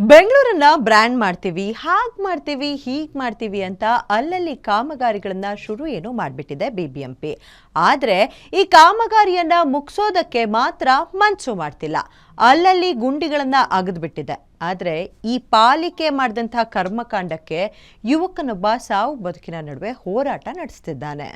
ಬೆಂಗಳೂರನ್ನ brand ಮಾಡ್ತೀವಿ, ಹಾಗ್ ಮಾಡ್ತೀವಿ, ಹೀಗ್ ಮಾಡ್ತೀವಿ ಅಂತ ಅಲ್ಲಲ್ಲಿ ಕಾಮಗಾರಿಗಳನ್ನ ಶುರು ಏನು ಮಾಡಿಬಿಟ್ಟಿದೆ ಬಿಬಿಎಂಪಿ. ಆದ್ರೆ ಈ ಕಾಮಗಾರಿಯನ್ನ ಮುಗಿಸೋದಕ್ಕೆ ಮಾತ್ರ ಮನ್ಸು ಮಾಡ್ತಿಲ್ಲ. ಅಲ್ಲಲ್ಲಿ ಗುಂಡಿಗಳನ್ನ ಅಗದ್ಬಿಟ್ಟಿದೆ. ಆದ್ರೆ ಈ ಪಾಲಿಕೆ ಮಾಡಿದಂತಹ ಕರ್ಮಕಾಂಡಕ್ಕೆ ಯುವಕನೊಬ್ಬ ಸಾವು ಬದುಕಿನ ನಡುವೆ ಹೋರಾಟ ನಡೆಸ್ತಿದ್ದಾನೆ.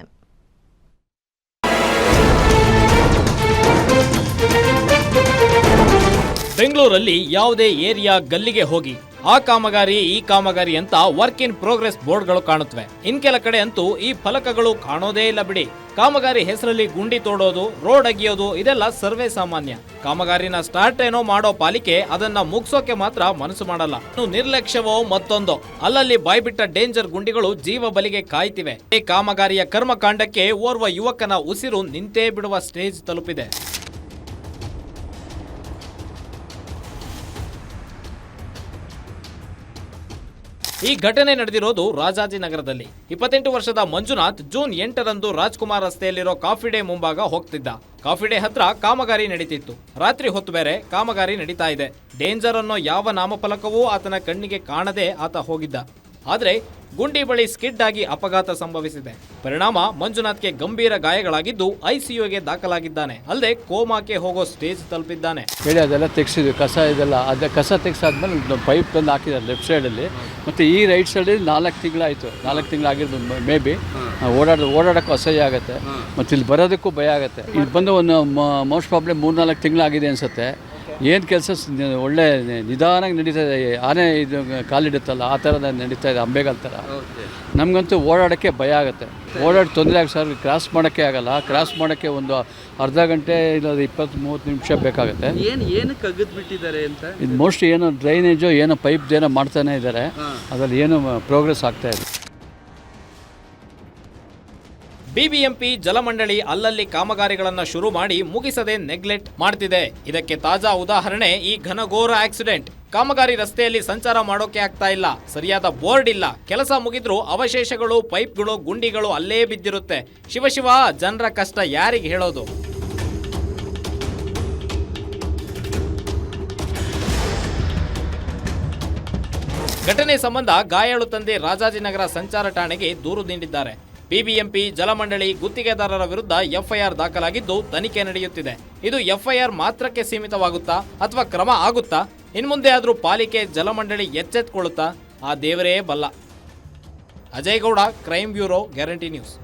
ಬೆಂಗಳೂರಲ್ಲಿ ಯಾವುದೇ ಏರಿಯಾ ಗಲ್ಲಿಗೆ ಹೋಗಿ, ಆ ಕಾಮಗಾರಿ, ಈ ಕಾಮಗಾರಿ ಅಂತ ವರ್ಕ್ ಇನ್ ಪ್ರೋಗ್ರೆಸ್ ಬೋರ್ಡ್ಗಳು ಕಾಣುತ್ತವೆ. ಇನ್ ಕೆಲ ಕಡೆ ಅಂತೂ ಈ ಫಲಕಗಳು ಕಾಣೋದೇ ಇಲ್ಲ ಬಿಡಿ. ಕಾಮಗಾರಿ ಹೆಸರಲ್ಲಿ ಗುಂಡಿ ತೋಡೋದು, ರೋಡ್ ಅಗಿಯೋದು, ಇದೆಲ್ಲ ಸರ್ವೇ ಸಾಮಾನ್ಯ. ಕಾಮಗಾರಿನ ಸ್ಟಾರ್ಟ್ ಏನೋ ಮಾಡೋ ಪಾಲಿಕೆ ಅದನ್ನ ಮುಗಿಸೋಕೆ ಮಾತ್ರ ಮನಸ್ಸು ಮಾಡಲ್ಲ. ನಿರ್ಲಕ್ಷ್ಯವೋ ಮತ್ತೊಂದೋ. ಅಲ್ಲಲ್ಲಿ ಬಾಯ್ಬಿಟ್ಟ ಡೇಂಜರ್ ಗುಂಡಿಗಳು ಜೀವ ಬಲಿಗೆ ಕಾಯ್ತಿವೆ. ಈ ಕಾಮಗಾರಿಯ ಕರ್ಮಕಾಂಡಕ್ಕೆ ಓರ್ವ ಯುವಕನ ಉಸಿರು ನಿಂತೇ ಬಿಡುವ ಸ್ಟೇಜ್ ತಲುಪಿದೆ. ಈ ಘಟನೆ ನಡೆದಿರೋದು ರಾಜಾಜಿನಗರದಲ್ಲಿ. ಇಪ್ಪತ್ತೆಂಟು ವರ್ಷದ ಮಂಜುನಾಥ್ ಜೂನ್ ಎಂಟರಂದು ರಾಜ್ಕುಮಾರ್ ರಸ್ತೆಯಲ್ಲಿರೋ ಕಾಫಿ ಡೇ ಮುಂಭಾಗ ಹೋಗ್ತಿದ್ದ. ಕಾಫಿ ಡೇ ಹತ್ರ ಕಾಮಗಾರಿ ನಡೀತಿತ್ತು. ರಾತ್ರಿ ಹೊತ್ತು ಬೇರೆ ಕಾಮಗಾರಿ ನಡೀತಾ ಇದೆ. ಡೇಂಜರ್ ಅನ್ನೋ ಯಾವ ನಾಮಫಲಕವೂ ಆತನ ಕಣ್ಣಿಗೆ ಕಾಣದೇ ಆತ ಹೋಗಿದ್ದ. ಆದ್ರೆ ಗುಂಡಿ ಬಳಿ ಸ್ಕಿಡ್ ಆಗಿ ಅಪಘಾತ ಸಂಭವಿಸಿದೆ. ಪರಿಣಾಮ ಮಂಜುನಾಥ್ಗೆ ಗಂಭೀರ ಗಾಯಗಳಾಗಿದ್ದು ಐಸಿಯುಗೆ ದಾಖಲಾಗಿದ್ದಾನೆ. ಅಲ್ಲದೆ ಕೋಮಾಕ್ಕೆ ಹೋಗೋ ಸ್ಟೇಜ್ ತಲುಪಿದ್ದಾನೆ. ಹೇಳಿ ಅದೆಲ್ಲ ತೆಗೆಸಿದ್ವಿ. ಕಸ ಇದೆಲ್ಲ ಅದೇ ಕಸ ತೆಗೆಸಾದ್ಮೇಲೆ ಪೈಪ್ ತಂದು ಹಾಕಿದ್ದಾರೆ ಲೆಫ್ಟ್ ಸೈಡಲ್ಲಿ ಮತ್ತು ಈ ರೈಟ್ ಸೈಡಲ್ಲಿ ನಾಲ್ಕು ತಿಂಗಳಾಯಿತು. ನಾಲ್ಕು ತಿಂಗಳಾಗಿರೋದು ಮೇ ಬಿ ಓಡಾಡ ಓಡಾಡೋಕ್ಕೂ ಅಸಹ್ಯ ಆಗುತ್ತೆ. ಮತ್ತು ಇಲ್ಲಿ ಬರೋದಕ್ಕೂ ಭಯ ಆಗುತ್ತೆ. ಇಲ್ಲಿ ಬಂದು ಒಂದು ಮೋಸ್ಟ್ ಪ್ರಾಬ್ಲಮ್ ಮೂರು ನಾಲ್ಕು ತಿಂಗಳಾಗಿದೆ ಅನಿಸುತ್ತೆ. ಏನು ಕೆಲಸ ಒಳ್ಳೆ ನಿಧಾನಾಗಿ ನಡೀತಾ ಇದೆ. ಆನೆ ಇದು ಕಾಲಿಡುತ್ತಲ್ಲ ಆ ಥರ ನಡೀತಾ ಇದೆ ಅಂಬೆಗಾಲ್ ಥರ. ನಮಗಂತೂ ಓಡಾಡೋಕ್ಕೆ ಭಯ ಆಗುತ್ತೆ. ಓಡಾಡಿ ತೊಂದರೆ ಆಗ ಸರ್ ಕ್ರಾಸ್ ಮಾಡೋಕ್ಕೆ ಆಗಲ್ಲ. ಕ್ರಾಸ್ ಮಾಡೋಕ್ಕೆ ಒಂದು ಅರ್ಧ ಗಂಟೆ ಇಲ್ಲ ಇಪ್ಪತ್ತು ಮೂವತ್ತು ನಿಮಿಷ ಬೇಕಾಗುತ್ತೆ. ಏನು ಏನಕ್ಕೆ ಅಗದು ಬಿಟ್ಟಿದ್ದಾರೆ ಅಂತ? ಇದು ಮೋಸ್ಟ್ಲಿ ಏನೋ ಡ್ರೈನೇಜು ಏನೋ ಪೈಪ್ದೇನೋ ಏನೋ ಮಾಡ್ತಾನೆ ಇದ್ದಾರೆ. ಅದರಲ್ಲಿ ಏನು ಪ್ರೋಗ್ರೆಸ್ ಆಗ್ತಾ ಇದೆ. ಬಿಬಿಎಂಪಿ ಜಲಮಂಡಳಿ ಅಲ್ಲಲ್ಲಿ ಕಾಮಗಾರಿಗಳನ್ನು ಶುರು ಮಾಡಿ ಮುಗಿಸದೆ ನೆಗ್ಲೆಕ್ಟ್ ಮಾಡ್ತಿದೆ. ಇದಕ್ಕೆ ತಾಜಾ ಉದಾಹರಣೆ ಈ ಘನಘೋರ ಆಕ್ಸಿಡೆಂಟ್. ಕಾಮಗಾರಿ ರಸ್ತೆಯಲ್ಲಿ ಸಂಚಾರ ಮಾಡೋಕೆ ಆಗ್ತಾ ಇಲ್ಲ. ಸರಿಯಾದ ಬೋರ್ಡ್ ಇಲ್ಲ. ಕೆಲಸ ಮುಗಿದ್ರೂ ಅವಶೇಷಗಳು, ಪೈಪ್ಗಳು, ಗುಂಡಿಗಳು ಅಲ್ಲೇ ಬಿದ್ದಿರುತ್ತೆ. ಶಿವಶಿವ ಜನರ ಕಷ್ಟ ಯಾರಿಗೆ ಹೇಳೋದು? ಘಟನೆ ಸಂಬಂಧ ಗಾಯಾಳು ತಂದೆ ರಾಜಾಜಿನಗರ ಸಂಚಾರ ಠಾಣೆಗೆ ದೂರು ನೀಡಿದ್ದಾರೆ. ಬಿಬಿಎಂಪಿ ಜಲಮಂಡಳಿ ಗುತ್ತಿಗೆದಾರರ ವಿರುದ್ಧ ಎಫ್ಐಆರ್ ದಾಖಲಾಗಿದ್ದು ತನಿಖೆ ನಡೆಯುತ್ತಿದೆ. ಇದು ಎಫ್ಐಆರ್ ಮಾತ್ರಕ್ಕೆ ಸೀಮಿತವಾಗುತ್ತಾ ಅಥವಾ ಕ್ರಮ ಆಗುತ್ತಾ? ಇನ್ಮುಂದೆ ಆದರೂ ಪಾಲಿಕೆ ಜಲಮಂಡಳಿ ಎಚ್ಚೆತ್ಕೊಳ್ಳುತ್ತಾ? ಆ ದೇವರೇ ಬಲ್ಲ. Ajay Gowda crime bureau guarantee news